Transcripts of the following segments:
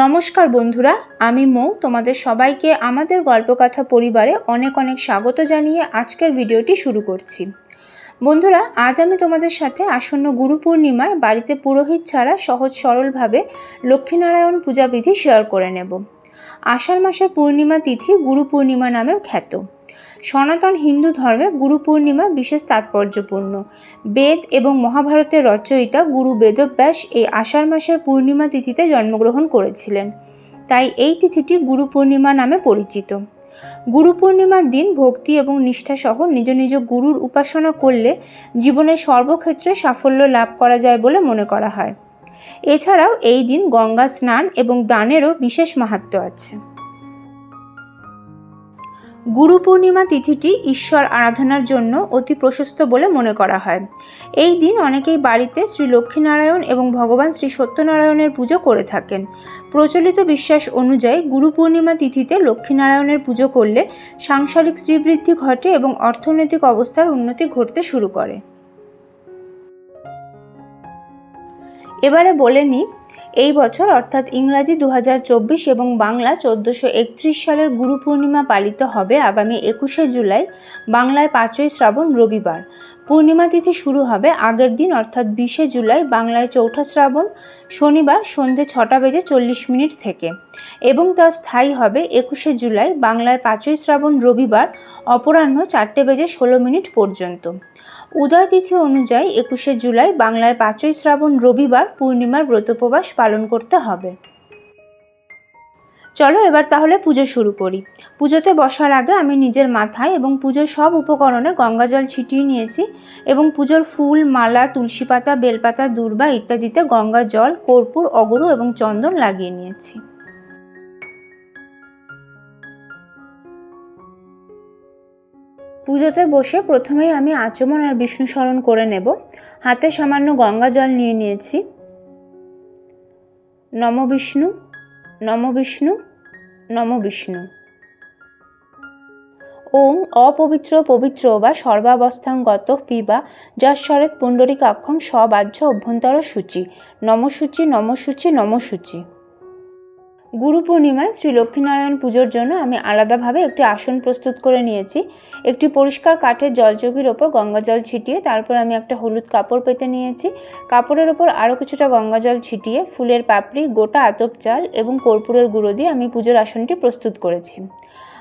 নমস্কার বন্ধুরা, আমি মৌ। তোমাদের সবাইকে আমাদের গল্পকথা পরিবারে অনেক অনেক স্বাগত জানিয়ে আজকের ভিডিওটি শুরু করছি। বন্ধুরা, আজ আমি তোমাদের সাথে আসন্ন গুরু পূর্ণিমায় বাড়িতে পুরোহিত ছাড়া সহজ সরলভাবে লক্ষ্মীনারায়ণ পূজা বিধি শেয়ার করে নেব। আষাঢ় মাসের পূর্ণিমা তিথি গুরু পূর্ণিমা নামেও খ্যাত। সনাতন হিন্দু ধর্মে গুরু পূর্ণিমা বিশেষ তাৎপর্যপূর্ণ। বেদ এবং মহাভারতের রচয়িতা গুরু বেদব্যাস এই আষাঢ় মাসের পূর্ণিমা তিথিতে জন্মগ্রহণ করেছিলেন। তাই এই তিথিটি গুরু পূর্ণিমা নামে পরিচিত। গুরু পূর্ণিমার দিন ভক্তি এবং নিষ্ঠাসহ নিজ নিজ গুরুর উপাসনা করলে জীবনের সর্বক্ষেত্রে সাফল্য লাভ করা যায় বলে মনে করা হয়। এছাড়াও এই দিন গঙ্গা স্নান এবং দানেরও বিশেষ মাহাত্ম্য আছে। গুরু পূর্ণিমা তিথিটি ঈশ্বর আরাধনার জন্য অতি প্রশস্ত বলে মনে করা হয়। এই দিন অনেকেই বাড়িতে শ্রী লক্ষ্মীনারায়ণ এবং ভগবান শ্রী সত্যনারায়ণের পুজো করে থাকেন। প্রচলিত বিশ্বাস অনুযায়ী গুরু পূর্ণিমা তিথিতে লক্ষ্মীনারায়ণের পুজো করলে সাংসারিক শ্রীবৃদ্ধি ঘটে এবং অর্থনৈতিক অবস্থার উন্নতি ঘটতে শুরু করে। এবারে বলে নিই এই বছর অর্থাৎ ইংরাজি দু হাজার চব্বিশ এবং বাংলা চোদ্দোশো সালের গুরু পূর্ণিমা পালিত হবে আগামী একুশে জুলাই, বাংলায় পাঁচই শ্রাবণ রবিবার। পূর্ণিমা তিথি শুরু হবে আগের দিন, অর্থাৎ বিশে জুলাই, বাংলায় চৌঠা শ্রাবণ, শনিবার সন্ধে ছটা বেজে চল্লিশ মিনিট থেকে। এবং তা স্থায়ী হবে একুশে জুলাই, বাংলায় পাঁচই শ্রাবণ রবিবার, অপরাহ্ন চারটে বেজে ষোলো মিনিট পর্যন্ত। উদয় তিথি অনুযায়ী একুশে জুলাই, বাংলায় পাঁচই শ্রাবণ রবিবার পূর্ণিমার ব্রতোপবাস পালন করতে হবে। চলো এবার তাহলে পুজো শুরু করি। পুজোতে বসার আগে আমি নিজের মাথায় এবং পুজোর সব উপকরণে গঙ্গা জল ছিটিয়ে নিয়েছি এবং পুজোর ফুল, মালা, তুলসী পাতা, বেলপাতা, দূর্বা ইত্যাদিতে গঙ্গা জল, কর্পূর, অগরু এবং চন্দন লাগিয়ে নিয়েছি। পুজোতে বসে প্রথমেই আমি আচমন আর বিষ্ণু স্মরণ করে নেব। হাতে সামান্য গঙ্গা জল নিয়ে নিয়েছি। নম বিষ্ণু। নম বিষ্ণু নম বিষ্ণু। ওং অপবিত্র পবিত্র বা সর্বাবস্থাঙ্গত পিবা যশ্বরেত পুণ্ডরিকাক্ষং সবাহ্য অভ্যন্তর সূচি নমসূচি নমসূচি নমসূচি। গুরু পূর্ণিমায় শ্রী লক্ষ্মীনারায়ণ পুজোর জন্য আমি আলাদাভাবে একটি আসন প্রস্তুত করে নিয়েছি। একটি পরিষ্কার কাঠের জলযোগীর ওপর গঙ্গা জল ছিটিয়ে তারপর আমি একটা হলুদ কাপড় পেতে নিয়েছি। কাপড়ের ওপর আরও কিছুটা গঙ্গা জল ছিটিয়ে ফুলের পাপড়ি, গোটা আতপ চাল এবং কর্পূরের গুঁড়ো দিয়ে আমি পুজোর আসনটি প্রস্তুত করেছি।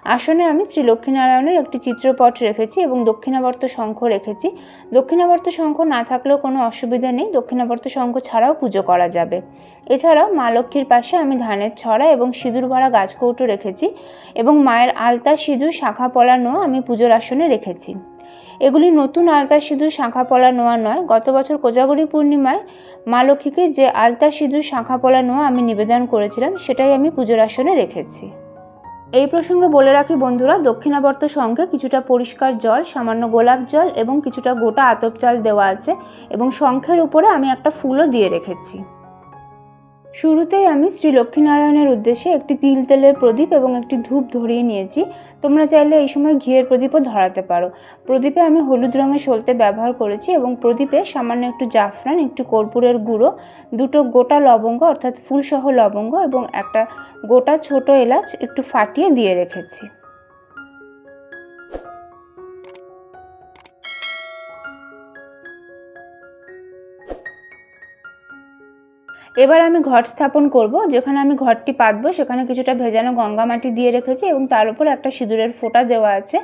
আসনে আমি শ্রী লক্ষ্মীনারায়ণের একটি চিত্রপট রেখেছি এবং দক্ষিণাবর্ত শঙ্খ রেখেছি। দক্ষিণাবর্ত শঙ্খ না থাকলেও কোনো অসুবিধা নেই, দক্ষিণাবর্ত শঙ্খ ছাড়াও পুজো করা যাবে। এছাড়াও মা লক্ষ্মীর পাশে আমি ধানের ছড়া এবং সিঁদুর ভরা গাছকৌটো রেখেছি এবং মায়ের আলতা সিঁদুর, শাখা নোয়া আমি পুজোর আসনে রেখেছি। এগুলি নতুন আলতা সিঁদুর, শাখা পলা নোয়া নয়। গত বছর কোজাগরী পূর্ণিমায় মা লক্ষ্মীকে যে আলতা সিঁদুর, শাখা পলা নোয়া আমি নিবেদন করেছিলাম, সেটাই আমি পুজোর আসনে রেখেছি। এই প্রসঙ্গে বলে রাখি বন্ধুরা, দক্ষিণাবর্ত সঙ্গে কিছুটা পরিষ্কার জল, সামান্য গোলাপ জল এবং কিছুটা গোটা আতপ চাল দেওয়া আছে এবং শঙ্খের উপরে আমি একটা ফুলও দিয়ে রেখেছি। শুরুতেই আমি শ্রী লক্ষ্মীনারায়ণের উদ্দেশ্যে একটি তিল তেলের প্রদীপ এবং একটি ধূপ ধরিয়ে নিয়েছি। তোমরা চাইলে এই সময় ঘিয়ের প্রদীপও ধরাতে পারো। প্রদীপে আমি হলুদ রঙের সলতে ব্যবহার করেছি এবং প্রদীপে সামান্য একটু জাফরান, একটু কর্পূরের গুঁড়ো, দুটো গোটা লবঙ্গ, অর্থাৎ ফুলসহ লবঙ্গ এবং একটা গোটা ছোট এলাচ একটু ফাটিয়ে দিয়ে রেখেছি। এবার আমি ঘট স্থাপন করব, যেখানে আমি ঘরটি পাতবো, সেখানে কিছুটা ভেজানো গঙ্গা মাটি দিয়ে রেখেছি এবং তার উপর একটা সিঁদুরের ফোঁটা দেওয়া আছে।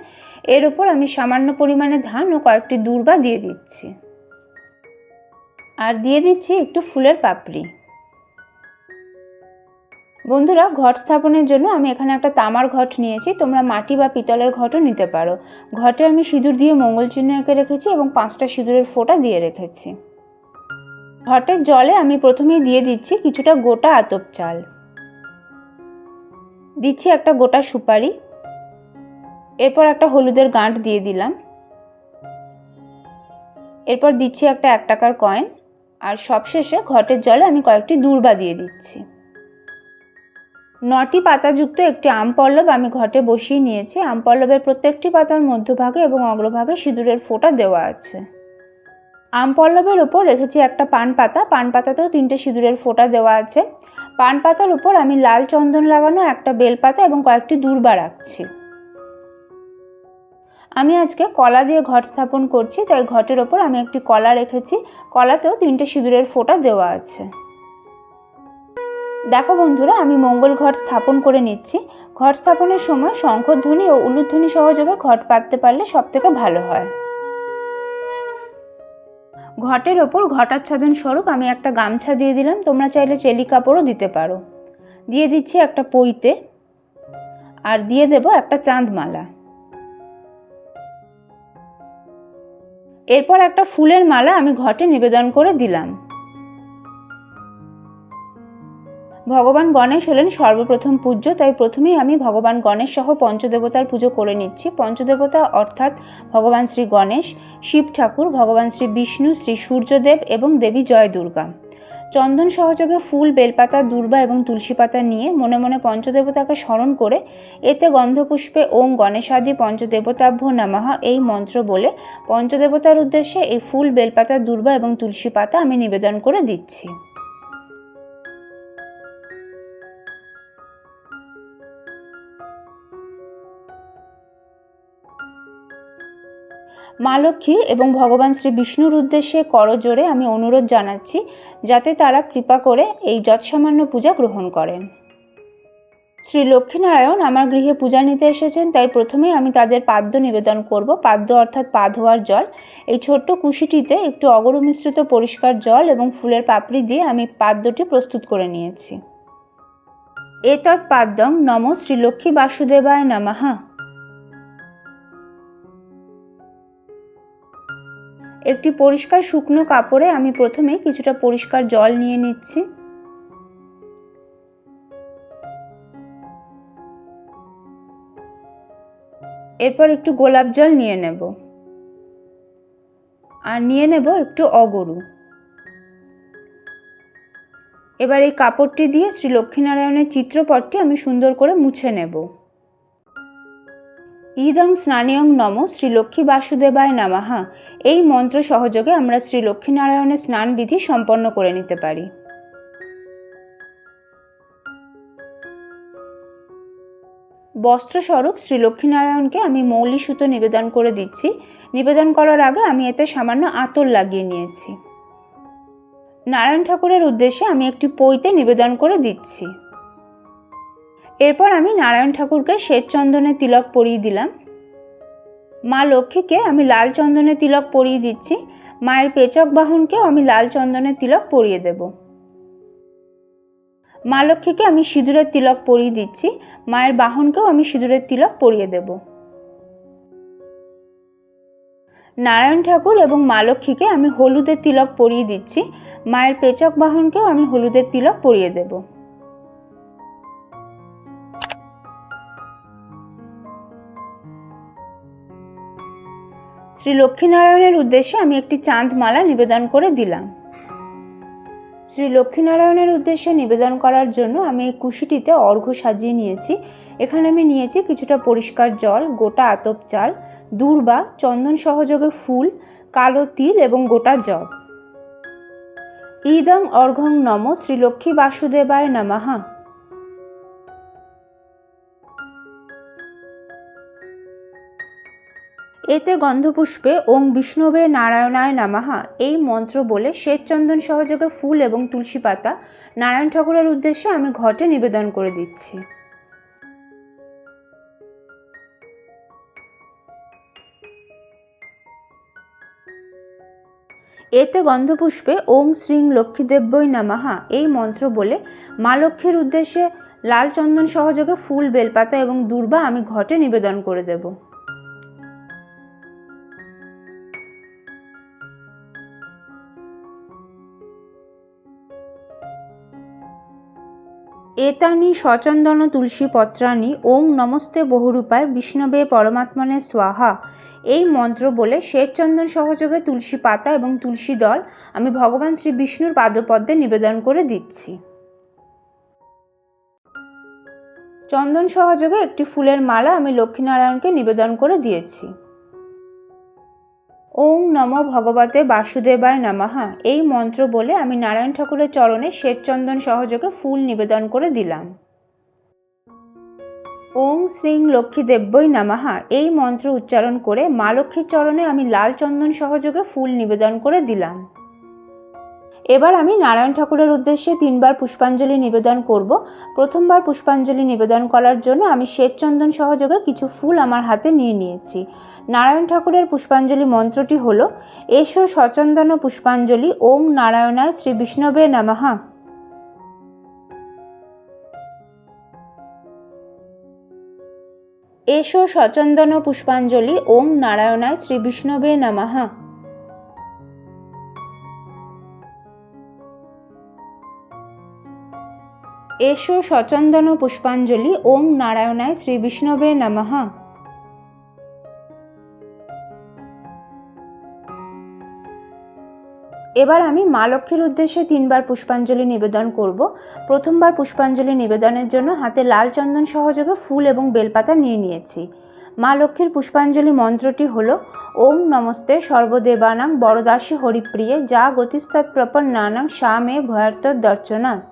এর উপর আমি সামান্য পরিমাণে ধান ও কয়েকটি দূর্বা দিয়ে দিচ্ছি। আর দিয়ে দিচ্ছি একটু ফুলের পাপড়ি। বন্ধুরা, ঘট স্থাপনের জন্য আমি এখানে একটা তামার ঘট নিয়েছি। তোমরা মাটি বা পিতলের ঘটও নিতে পারো। ঘটে আমি সিঁদুর দিয়ে মঙ্গল চিহ্ন এঁকে রেখেছি এবং পাঁচটা সিঁদুরের ফোঁটা দিয়ে রেখেছি। ঘটের জলে আমি প্রথমেই দিয়ে দিচ্ছি কিছুটা গোটা আতপ চাল। দিচ্ছি একটা গোটা সুপারি। এরপর একটা হলুদের গাঁট দিয়ে দিলাম। এরপর দিচ্ছি একটা এক টাকার কয়েন। আর সবশেষে ঘটের জলে আমি কয়েকটি দূর্বা দিয়ে দিচ্ছি। নটি পাতাযুক্ত একটি আম পল্লব আমি ঘটে বসিয়ে নিয়েছি। আম পল্লবের প্রত্যেকটি পাতার মধ্যভাগে এবং অগ্রভাগে সিঁদুরের ফোঁটা দেওয়া আছে। আম পল্লবের উপর রেখেছি একটা পান পাতা। পান পাতাতেও তিনটে সিঁদুরের ফোঁটা দেওয়া আছে। পান পাতার উপর আমি লাল চন্দন লাগানো একটা বেলপাতা এবং কয়েকটি দূর্বা রাখছি। আমি আজকে কলা দিয়ে ঘট স্থাপন করছি, তাই ঘটের ওপর আমি একটি কলা রেখেছি। কলাতেও তিনটে সিঁদুরের ফোঁটা দেওয়া আছে। দেখো বন্ধুরা, আমি মঙ্গল ঘট স্থাপন করে নিচ্ছি। ঘট স্থাপনের সময় শঙ্খধ্বনি ও উলুধ্বনি সহযোগে ঘট পাততে পারলে সব থেকে ভালো হয়। ঘটের ওপর ঘটাচ্ছাদন স্বরূপ আমি একটা গামছা দিয়ে দিলাম। তোমরা চাইলে চেলি কাপড়ও দিতে পারো। দিয়ে দিচ্ছি একটা পইতে আর দিয়ে দেব একটা চাঁদমালা। এরপর একটা ফুলের মালা আমি ঘটে নিবেদন করে দিলাম। ভগবান গণেশ হলেন সর্বপ্রথম পূজ্য, তাই প্রথমেই আমি ভগবান গণেশ সহ পঞ্চদেবতার পুজো করে নিচ্ছি। পঞ্চদেবতা অর্থাৎ ভগবান শ্রী গণেশ, শিব ঠাকুর, ভগবান শ্রী বিষ্ণু, শ্রী সূর্যদেব এবং দেবী জয় দুর্গা চন্দন সহযোগে ফুল, বেলপাতা, দুর্বা এবং তুলসী পাতা নিয়ে মনে মনে পঞ্চদেবতাকে স্মরণ করে এতে গন্ধপুষ্পে ওম গণেশাদি পঞ্চদেবতাভ্য নামাহ এই মন্ত্র বলে পঞ্চদেবতার উদ্দেশ্যে এই ফুল, বেলপাতা, দুর্বা এবং তুলসী পাতা আমি নিবেদন করে দিচ্ছি। মা লক্ষ্মী এবং ভগবান শ্রী বিষ্ণুর উদ্দেশ্যে করজোড়ে আমি অনুরোধ জানাচ্ছি যাতে তারা কৃপা করে এই যৎসামান্য পূজা গ্রহণ করেন। শ্রী লক্ষ্মীনারায়ণ আমার গৃহে পূজা নিতে এসেছেন, তাই প্রথমেই আমি তাদের পাদ্য নিবেদন করব। পাদ্য অর্থাৎ পা ধোয়ার জল। এই ছোট্ট কুশিটিতে একটু অগরু মিশ্রিত পরিষ্কার জল এবং ফুলের পাপড়ি দিয়ে আমি পাদ্যটি প্রস্তুত করে নিয়েছি। এতৎ পাদ্যং নম শ্রীলক্ষ্মী বাসুদেবায় নমঃ। একটি পরিষ্কার শুকনো কাপড়ে আমি প্রথমে কিছুটা পরিষ্কার জল নিয়ে নিচ্ছি। এরপর একটু গোলাপ জল নিয়ে নেব। আর নিয়ে নেব একটু অগরু। এবার এই কাপড়টি দিয়ে শ্রী লক্ষ্মীনারায়ণের চিত্রপটটি আমি সুন্দর করে মুছে নেব। ইদং স্নানিয়ং নম শ্রী লক্ষ্মী বাসুদেবায় নামাহা। এই মন্ত্র সহযোগে আমরা শ্রী লক্ষ্মীনারায়ণের স্নান বিধি সম্পন্ন করে নিতে পারি। বস্ত্রস্বরূপ শ্রী লক্ষ্মীনারায়ণকে আমি মৌলি সুতো নিবেদন করে দিচ্ছি। নিবেদন করার আগে আমি এতে সামান্য আতর লাগিয়ে নিয়েছি। নারায়ণ ঠাকুরের উদ্দেশ্যে আমি একটি পইতে নিবেদন করে দিচ্ছি। এরপর আমি নারায়ণ ঠাকুরকে শ্বেত চন্দনের তিলক পরিয়ে দিলাম। মা লক্ষ্মীকে আমি লাল চন্দনের তিলক পরিয়ে দিচ্ছি। মায়ের পেচক বাহনকেও আমি লাল চন্দনের তিলক পরিয়ে দেব। মা লক্ষ্মীকে আমি সিঁদুরের তিলক পরিয়ে দিচ্ছি। মায়ের বাহনকেও আমি সিঁদুরের তিলক পরিয়ে দেব। নারায়ণ ঠাকুর এবং মা লক্ষ্মীকে আমি হলুদের তিলক পরিয়ে দিচ্ছি। মায়ের পেচক বাহনকেও আমি হলুদের তিলক পরিয়ে দেবো। শ্রী লক্ষ্মীনারায়ণের উদ্দেশ্যে আমি একটি চাঁদ মালা নিবেদন করে দিলাম। শ্রী লক্ষ্মীনারায়ণের উদ্দেশ্যে নিবেদন করার জন্য আমি এই কুশিটিতে অর্ঘ্য সাজিয়ে নিয়েছি। এখানে আমি নিয়েছি কিছুটা পরিষ্কার জল, গোটা আতপ চাল, দূর্বা, চন্দন সহযোগে ফুল, কালো তিল এবং গোটা জব। ইদং অর্ঘং নম শ্রী লক্ষ্মী বাসুদেবায় নমঃ। এতে গন্ধপুষ্পে ওং বিষ্ণবে নারায়ণায় নামাহা। এই মন্ত্র বলে শ্বেতচন্দন সহযোগে ফুল এবং তুলসী পাতা নারায়ণ ঠাকুরের উদ্দেশ্যে আমি ঘটে নিবেদন করে দিচ্ছি। এতে গন্ধপুষ্পে ওং শ্রীং লক্ষ্মীদেব্যই নামাহা। এই মন্ত্র বলে মা লক্ষ্মীর উদ্দেশ্যে লাল চন্দন সহযোগে ফুল, বেলপাতা এবং দুর্বা আমি ঘটে নিবেদন করে দেবো। এতানি সচন্দন তুলসী পত্রানি ওং নমস্তে বহুরূপায় বিষ্ণবে পরমাত্মনে স্বাহা। এই মন্ত্র বলে শ্বেতচন্দন সহযোগে তুলসী পাতা এবং তুলসী দল আমি ভগবান শ্রী বিষ্ণুর পাদপদ্মে নিবেদন করে দিচ্ছি। চন্দন সহযোগে একটি ফুলের মালা আমি লক্ষ্মীনারায়ণকে নিবেদন করে দিয়েছি। ওং নম ভগবতে বাসুদেবায় নমঃ। এই মন্ত্র বলে আমি নারায়ণ ঠাকুরের চরণে শ্বেতচন্দন সহযোগে ফুল নিবেদন করে দিলাম। ওং শ্রীং লক্ষ্মী দেব্যই নমঃ। এই মন্ত্র উচ্চারণ করে মা লক্ষ্মীর চরণে আমি লাল চন্দন সহযোগে ফুল নিবেদন করে দিলাম। এবার আমি নারায়ণ ঠাকুরের উদ্দেশ্যে তিনবার পুষ্পাঞ্জলি নিবেদন করব। প্রথমবার পুষ্পাঞ্জলি নিবেদন করার জন্য আমি শ্বেতচন্দন সহযোগে কিছু ফুল আমার হাতে নিয়ে নিয়েছি। নারায়ণ ঠাকুরের পুষ্পাঞ্জলি মন্ত্রটি হল, এসো সচন্দন পুষ্পাঞ্জলি, ওম নারায়ণায় শ্রী বিষ্ণবে নমঃ। এসো সচন্দন পুষ্পাঞ্জলি, ওম নারায়ণায় শ্রী বিষ্ণবে নমঃ। এসো সচন্দন পুষ্পাঞ্জলি, ওম নারায়ণায় শ্রী বিষ্ণবে নমঃ। এবার আমি মা লক্ষ্মীর উদ্দেশ্যে তিনবার পুষ্পাঞ্জলি নিবেদন করব। প্রথমবার পুষ্পাঞ্জলি নিবেদনের জন্য হাতে লাল চন্দন সহযোগে ফুল এবং বেলপাতা নিয়ে নিয়েছি। মা লক্ষ্মীর পুষ্পাঞ্জলি মন্ত্রটি হল, ওম নমস্তে সর্বদেবানাং বড়দাসী হরিপ্রিয়ে যা গতিস্তৎ প্রপন্নানাং সা মে ভয়ার্ত দর্শনাথ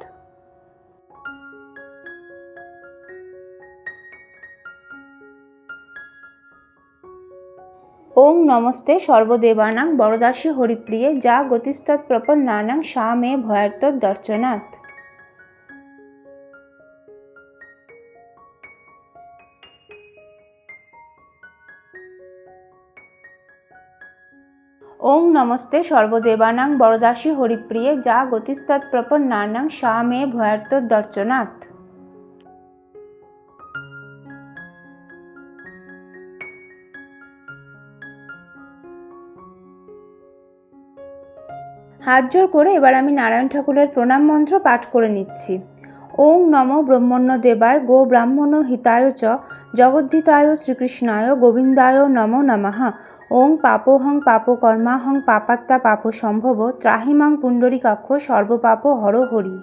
ওং নমস্তে সর্বদেবানাং বরদাসী হরিপ্রিয়ে যা গতিস্তৎ প্রপন্নানাং সা মে ভয়ার্ত দর্শনাথ। ওং নমস্তে সর্বদেবানাং বরদাসী হরিপ্রিয়ে যা গতিস্তৎ প্রপন্নানাং সা মে ভয়ার্ত দর্শনাথ। হাত জোর করে এবার আমি নারায়ণ ঠাকুরের প্রণাম মন্ত্র পাঠ করে নিচ্ছি। ওং নম ব্রহ্মণ্য দেবায় গো ব্রাহ্মণ হিতায় চ, জগদ্ধিতায় শ্রীকৃষ্ণায় গোবিন্দায় নম নমঃ। ওং পাপোহং পাপকর্মাহং পাপাত্তা পাপ সম্ভব, ত্রাহিমাং পুণ্ডরিকাক্ষ সর্বপাপ হর হরি।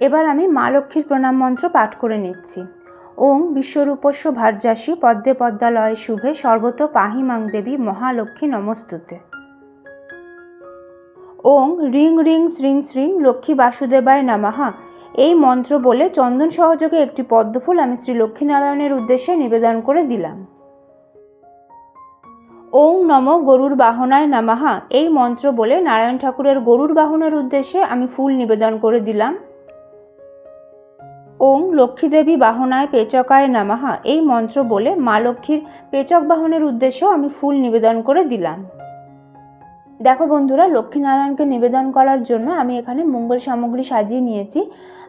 এবার আমি মা লক্ষ্মীর প্রণাম মন্ত্র পাঠ করে নিচ্ছি। ওং বিশ্বরূপস্য ভার্যাসী পদ্মে পদ্মালয় শুভে সর্বত পাহিমাং দেবী মহালক্ষ্মী নমস্তুতে। ওং রিং রিং শ্রিং শ্রিং লক্ষ্মী বাসুদেবায় নামাহা। এই মন্ত্র বলে চন্দন সহযোগে একটি পদ্মফুল আমি শ্রী লক্ষ্মীনারায়ণের উদ্দেশ্যে নিবেদন করে দিলাম। ওং নম গরুর বাহনায় নামাহা। এই মন্ত্র বলে নারায়ণ ঠাকুরের গরুর বাহনের উদ্দেশ্যে আমি ফুল নিবেদন করে দিলাম। ওং লক্ষ্মীদেবী বাহনায় পেচকায় নামাহা। এই মন্ত্র বলে মা লক্ষ্মীর পেচক বাহনের উদ্দেশ্যেও আমি ফুল নিবেদন করে দিলাম। দেখো বন্ধুরা, লক্ষ্মীনারায়ণকে নিবেদন করার জন্য আমি এখানে মঙ্গল সামগ্রী সাজিয়ে নিয়েছি।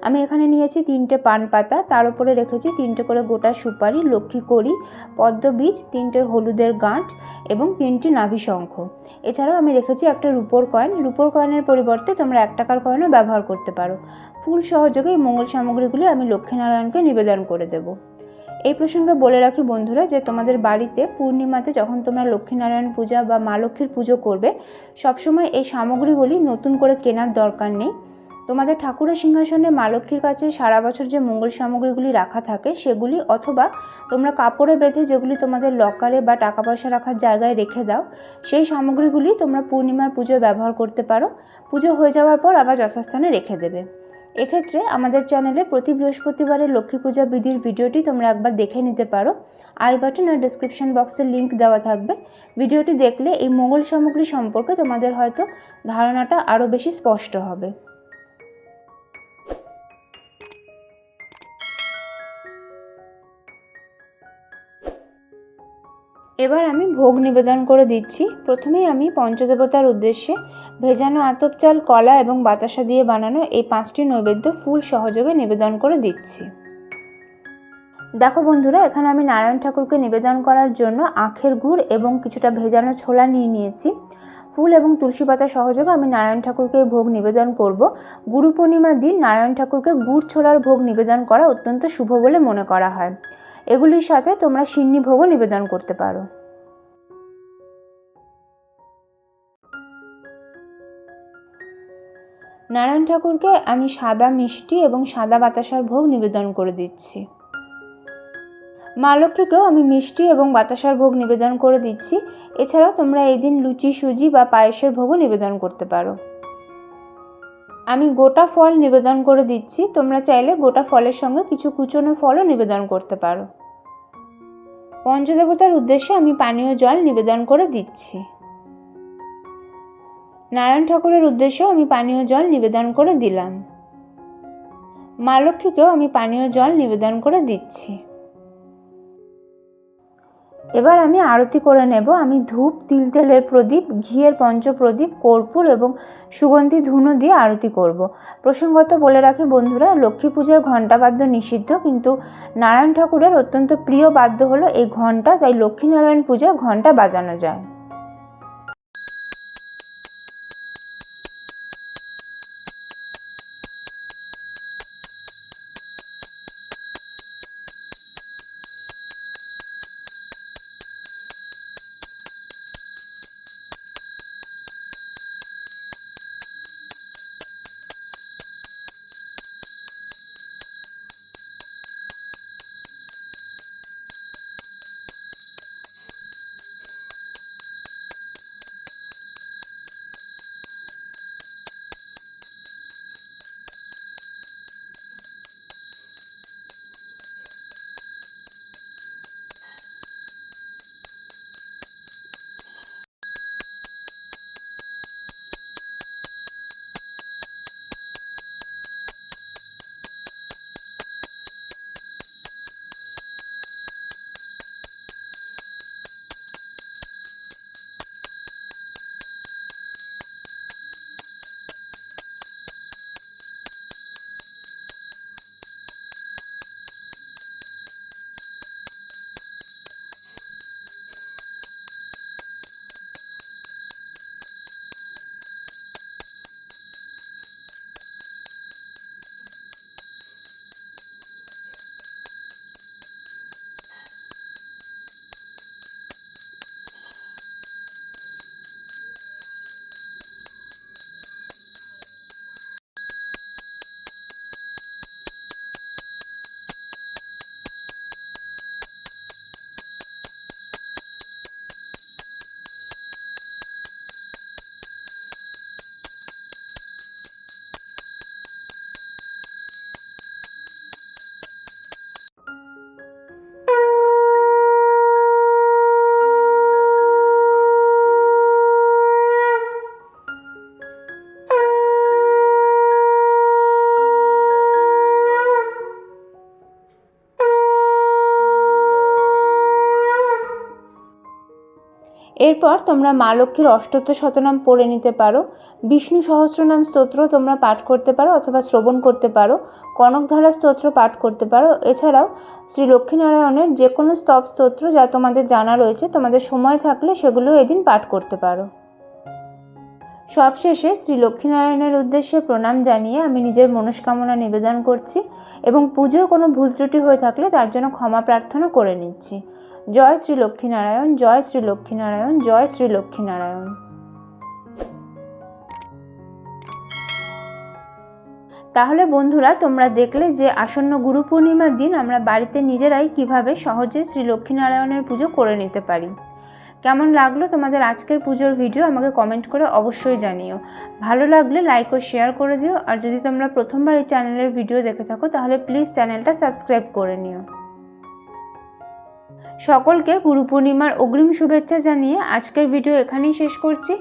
আমি এখানে নিয়েছি তিনটে পান পাতা, তার উপরে রেখেছি তিনটে করে গোটা সুপারি, লক্ষ্মী কড়ি, পদ্ম বীজ, তিনটে হলুদের গাঁট এবং তিনটি নাভি শঙ্খ। এছাড়াও আমি রেখেছি একটা রুপোর কয়েন। রুপোর কয়েনের পরিবর্তে তোমরা এক টাকার কয়েনও ব্যবহার করতে পারো। ফুল সহযোগে এই মঙ্গল সামগ্রীগুলি আমি লক্ষ্মীনারায়ণকে নিবেদন করে দেবো। এই প্রসঙ্গে বলে রাখি বন্ধুরা যে তোমাদের বাড়িতে পূর্ণিমাতে যখন তোমরা লক্ষ্মীনারায়ণ পূজা বা মা লক্ষ্মীর পুজো করবে, সবসময় এই সামগ্রীগুলি নতুন করে কেনার দরকার নেই। তোমাদের ঠাকুরের সিংহাসনে মা লক্ষ্মীর কাছে সারা বছর যে মঙ্গল সামগ্রীগুলি রাখা থাকে, সেগুলি অথবা তোমরা কাপড়ে বেঁধে যেগুলি তোমাদের লকারে বা টাকা পয়সা রাখার জায়গায় রেখে দাও, সেই সামগ্রীগুলি তোমরা পূর্ণিমার পুজোয় ব্যবহার করতে পারো। পুজো হয়ে যাওয়ার পর আবার যথাস্থানে রেখে দেবে। এক্ষেত্রে আমাদের চ্যানেলে প্রতি বৃহস্পতিবারের লক্ষ্মী পূজা বিধির ভিডিওটি তোমরা একবার দেখে নিতে পারো। আই বাটন আর ডিসক্রিপশন বক্সে লিঙ্ক দেওয়া থাকবে। ভিডিওটি দেখলে এই মোগল সামগ্রী সম্পর্কে তোমাদের হয়তো ধারণাটা আরও বেশি স্পষ্ট হবে। এবার আমি ভোগ নিবেদন করে দিচ্ছি। প্রথমেই আমি পঞ্চদেবতার উদ্দেশ্যে ভেজানো আতপ চাল, কলা এবং বাতাসা দিয়ে বানানো এই পাঁচটি নৈবেদ্য ফুল সহযোগে নিবেদন করে দিচ্ছি। দেখো বন্ধুরা, এখানে আমি নারায়ণ ঠাকুরকে নিবেদন করার জন্য আখের গুড় এবং কিছুটা ভেজানো ছোলা নিয়ে নিয়েছি। ফুল এবং তুলসী পাতা সহযোগে আমি নারায়ণ ঠাকুরকে ভোগ নিবেদন করব। গুরু পূর্ণিমার দিন নারায়ণ ঠাকুরকে গুড় ছোলার ভোগ নিবেদন করা অত্যন্ত শুভ বলে মনে করা হয়। এগুলির সাথে তোমরা সিন্নি ভোগও নিবেদন করতে পারো। নারায়ণ ঠাকুরকে আমি সাদা মিষ্টি এবং সাদা বাতাসার ভোগ নিবেদন করে দিচ্ছি। মা লক্ষ্মীকেও আমি মিষ্টি এবং বাতাসার ভোগ নিবেদন করে দিচ্ছি। এছাড়াও তোমরা এই দিন লুচি, সুজি বা পায়েসের ভোগও নিবেদন করতে পারো। আমি গোটা ফল নিবেদন করে দিচ্ছি। তোমরা চাইলে গোটা ফলের সঙ্গে কিছু কুচনো ফলও নিবেদন করতে পারো। পঞ্চদেবতার উদ্দেশ্যে আমি পানীয় জল নিবেদন করে দিচ্ছি। নারায়ণ ঠাকুরের উদ্দেশ্যেও আমি পানীয় জল নিবেদন করে দিলাম। মা লক্ষ্মীকেও আমি পানীয় জল নিবেদন করে দিচ্ছি। এবার আমি আরতি করে নেব। আমি ধূপ, তিল তেলের প্রদীপ, ঘিয়ের পঞ্চপ্রদীপ, কর্পূর এবং সুগন্ধি ধুনো দিয়ে আরতি করব। প্রসঙ্গত বলে রাখি বন্ধুরা, লক্ষ্মী পুজোয় ঘণ্টা বাদ্য নিষিদ্ধ, কিন্তু নারায়ণ ঠাকুরের অত্যন্ত প্রিয় বাদ্য হলো এই ঘণ্টা, তাই লক্ষ্মীনারায়ণ পুজোয় ঘণ্টা বাজানো যায়। এরপর তোমরা মা লক্ষ্মীর অষ্টত্ব শতনাম পড়ে নিতে পারো। বিষ্ণু সহস্রনাম স্তোত্র তোমরা পাঠ করতে পারো অথবা শ্রবণ করতে পারো। কনকধারা স্তোত্র পাঠ করতে পারো। এছাড়াও শ্রী লক্ষ্মীনারায়ণের যে কোনো স্তব স্তোত্র যা তোমাদের জানা রয়েছে, তোমাদের সময় থাকলে সেগুলো এদিন পাঠ করতে পারো। সবশেষে শ্রী লক্ষ্মীনারায়ণের উদ্দেশ্যে প্রণাম জানিয়ে আমি নিজের মনস্কামনা নিবেদন করছি এবং পুজোয় কোনো ভুল ত্রুটি হয়ে থাকলে তার জন্য ক্ষমা প্রার্থনা করে নিচ্ছি। জয় শ্রী লক্ষ্মীনারায়ণ, জয় শ্রী লক্ষ্মীনারায়ণ, জয় শ্রী লক্ষ্মীনারায়ণ। তাহলে বন্ধুরা, তোমরা দেখলে যে আসন্ন গুরু পূর্ণিমার দিন আমরা বাড়িতে নিজেরাই কীভাবে সহজে শ্রী লক্ষ্মীনারায়ণের পুজো করে নিতে পারি। কেমন লাগল তোমাদের আজকের পুজোর ভিডিও আমাকে কমেন্ট করে অবশ্যই জানিও। ভালো লাগলে লাইক ও শেয়ার করে দিও। আর যদি তোমরা প্রথমবার এই চ্যানেলের ভিডিও দেখে থাকো, তাহলে প্লিজ চ্যানেলটা সাবস্ক্রাইব করে নিও। সকলকে গুরু পূর্ণিমার অগ্রিম শুভেচ্ছা জানিয়ে আজকের ভিডিও এখানেই শেষ করছি।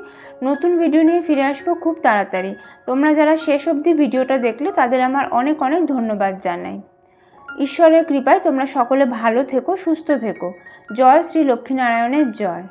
নতুন ভিডিও নিয়ে ফিরে আসব খুব তাড়াতাড়ি। তোমরা যারা শেষ অবধি ভিডিওটা দেখলে, তাদের আমার অনেক অনেক ধন্যবাদ জানাই। ঈশ্বরের কৃপায় তোমরা সকলে ভালো থেকো, সুস্থ থেকো। জয় শ্রী লক্ষ্মীনারায়ণের জয়।